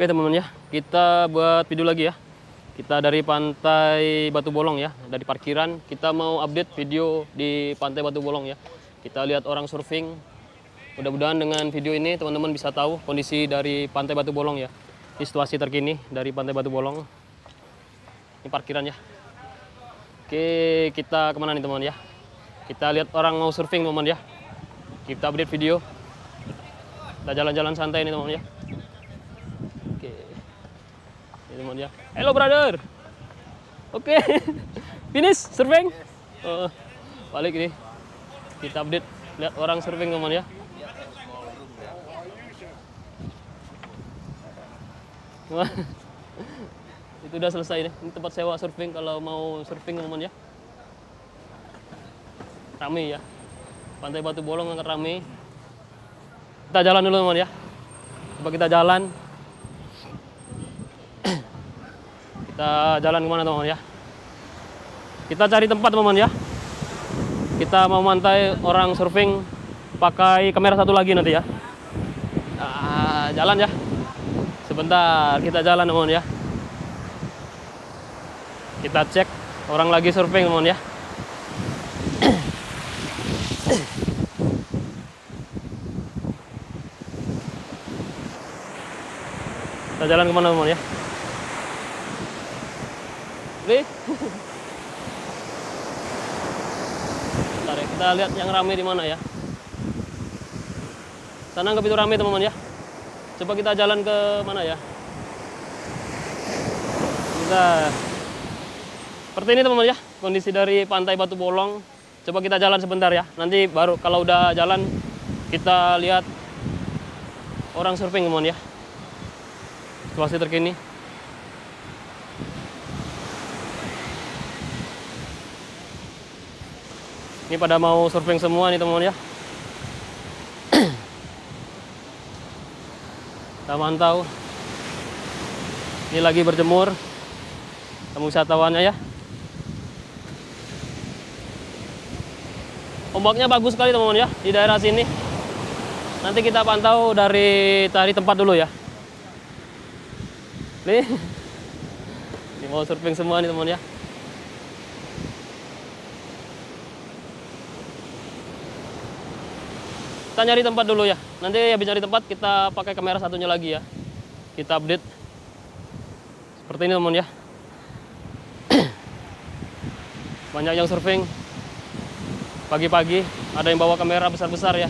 Oke teman-teman ya, kita buat video lagi ya. Kita dari pantai Batu Bolong ya, dari parkiran. Kita mau update video di pantai Batu Bolong ya. Kita lihat orang surfing. Mudah-mudahan dengan video ini teman-teman bisa tahu kondisi dari pantai Batu Bolong ya. Ini situasi terkini dari pantai Batu Bolong. Ini parkiran ya. Oke, kita ke mana nih teman ya? Kita lihat orang mau surfing teman ya. Kita update video. Kita jalan-jalan santai nih teman ya. Ini ya. Hello brother. Oke. Finish surfing? Oh, balik nih. Kita update lihat orang surfing teman ya. Itu udah selesai nih. Ini tempat sewa surfing kalau mau surfing teman ya. Rame ya. Pantai Batu Bolong sangat rame. Kita jalan dulu teman ya. Coba kita jalan. Kita jalan ke mana teman ya? Kita cari tempat teman ya. Kita mau mantai orang surfing pakai kamera satu lagi nanti ya. Ah, jalan ya. Sebentar kita jalan teman ya. Kita cek orang lagi surfing teman ya. Kita jalan ke mana teman ya? Oke. Bentar ya, kita lihat yang rame di mana ya. Sana nggak begitu rame teman-teman ya. Coba kita jalan ke mana ya? Kita seperti ini teman-teman ya, kondisi dari pantai Batu Bolong. Coba kita jalan sebentar ya. Nanti baru kalau udah jalan kita lihat orang surfing teman ya. Situasi terkini. Ini pada mau surfing semua nih teman-teman ya. Kita mantau. Ini lagi berjemur. Tamu wisatawannya ya. Ombaknya bagus sekali teman-teman ya di daerah sini. Nanti kita pantau dari cari tempat dulu ya. Nih. Ini mau surfing semua nih teman ya. Kita nyari tempat dulu ya. Nanti habis nyari tempat kita pakai kamera satunya lagi ya. Kita update. Seperti ini teman ya. Banyak yang surfing. Pagi-pagi ada yang bawa kamera besar-besar ya.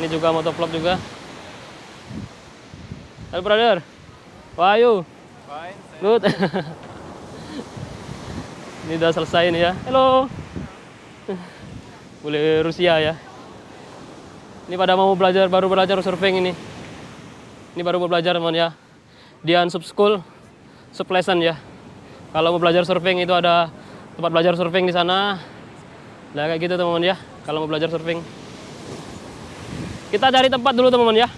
Ini juga motovlog juga. Halo brother. How are you? Fine. Good. ini udah selesai nih ya. Halo. Boleh Rusia ya. Ini pada mau belajar baru belajar surfing ini. Ini baru mau belajar teman ya. Dian Sub School, Sub Lesson ya. Kalau mau belajar surfing itu ada tempat belajar surfing di sana. Nah kayak gitu teman-teman ya. Kalau mau belajar surfing. Kita cari tempat dulu teman-teman ya.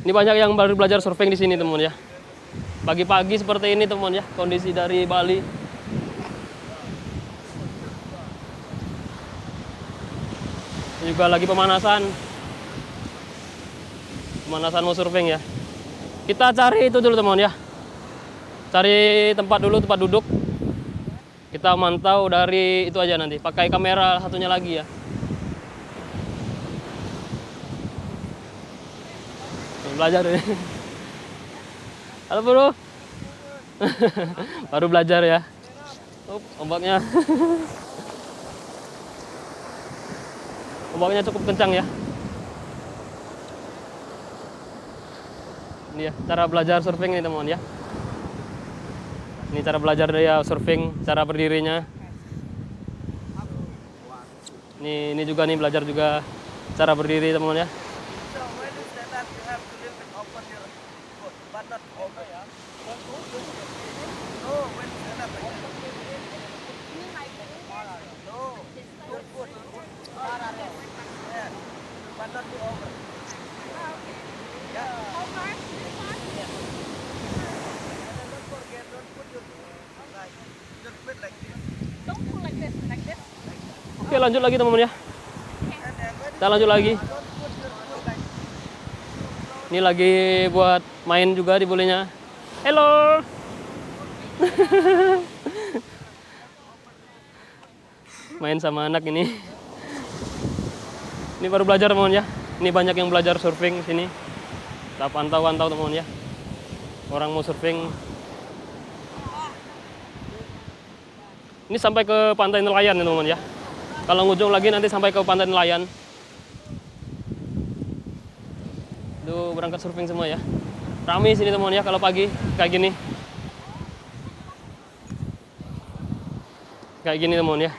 Ini banyak yang baru belajar surfing di sini teman-teman ya. Pagi-pagi seperti ini teman-teman ya. Kondisi dari Bali. Ini juga lagi pemanasan. Pemanasan mau surfing ya. Kita cari itu dulu teman ya. Cari tempat dulu, tempat duduk. Kita mantau dari itu aja nanti. Pakai kamera satunya lagi ya. Belajar ini. Halo bro. Baru belajar ya. Up, ombaknya. Ombaknya cukup kencang ya. Ini ya, cara belajar surfing ini teman ya. Ini cara belajar dia surfing, cara berdirinya. Ini ini juga nih belajar juga cara berdiri teman ya when you stand up, you have to little bit open your foot, but not over. No, when you stand up like that. No, your foot. Yeah, but not too over. Yeah. And then don't forget, don't put your like your foot like this. Don't pull like this, like this. Oke lanjut lagi teman-teman ya. Kita lanjut lagi. Ini lagi buat main juga di bolehnya. Halo. main sama anak ini. Ini baru belajar teman ya. Ini banyak yang belajar surfing sini. Kita pantau-pantau teman ya. Orang mau surfing. Ini sampai ke pantai nelayan ya teman ya. Kalau ngujung lagi nanti sampai ke pantai nelayan. Itu berangkat surfing semua ya. Rame sini teman ya kalau pagi kayak gini. Kayak gini teman ya.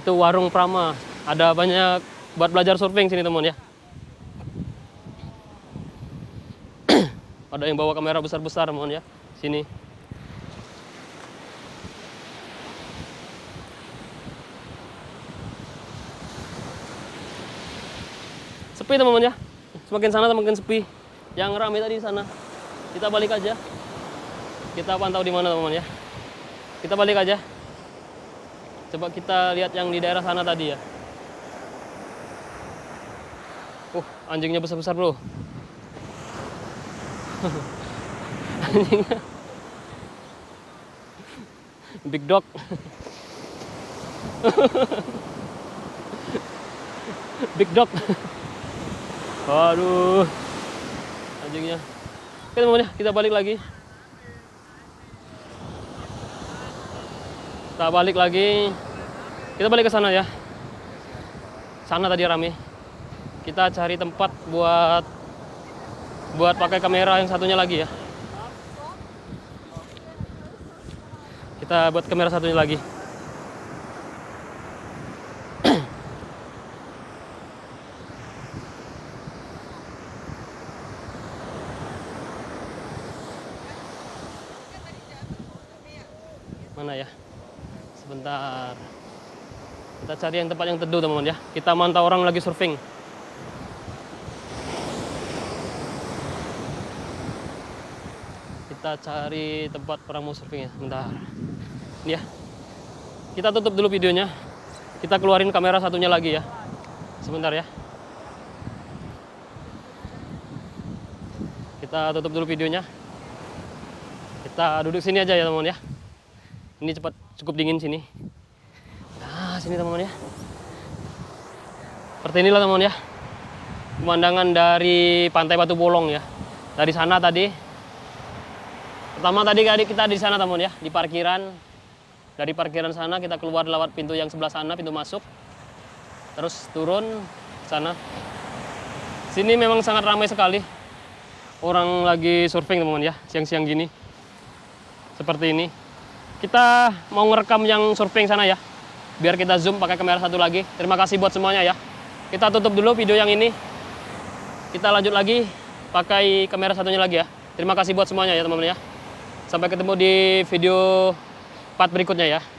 Itu warung Prama. Ada banyak buat belajar surfing sini teman ya. Ada yang bawa kamera besar-besar teman ya. Sini. Sepi teman-teman ya. Semakin sana semakin sepi. Yang ramai tadi di sana. Kita balik aja. Kita pantau di mana teman-teman ya. Kita balik aja. Coba kita lihat yang di daerah sana tadi ya. Uh, anjingnya besar-besar bro. anjingnya. Big dog. Big dog. Aduh. Anjingnya. Oke teman ya, kita balik lagi. Kita balik lagi. Kita balik ke sana ya. Sana tadi rame. Kita cari tempat buat buat pakai kamera yang satunya lagi ya. Kita buat kamera satunya lagi. Mana ya? Sebentar. Kita cari yang tempat yang teduh teman-teman ya. Kita mantau orang lagi surfing. Kita cari tempat orang mau surfing ya. Bentar. Ya. Kita tutup dulu videonya. Kita keluarin kamera satunya lagi ya. Sebentar ya. Kita tutup dulu videonya. Kita duduk sini aja ya teman-teman ya. Ini cepat cukup dingin sini. Nah, sini teman-teman ya. Seperti inilah teman-teman ya. Pemandangan dari Pantai Batu Bolong ya. Dari sana tadi. Pertama tadi kita di sana teman-teman ya, di parkiran. Dari parkiran sana kita keluar lewat pintu yang sebelah sana, pintu masuk. Terus turun sana. Sini memang sangat ramai sekali. Orang lagi surfing teman-teman ya, siang-siang gini. Seperti ini kita mau ngerekam yang surfing sana ya biar kita zoom pakai kamera satu lagi terima kasih buat semuanya ya kita tutup dulu video yang ini kita lanjut lagi pakai kamera satunya lagi ya terima kasih buat semuanya ya teman-teman ya sampai ketemu di video part berikutnya ya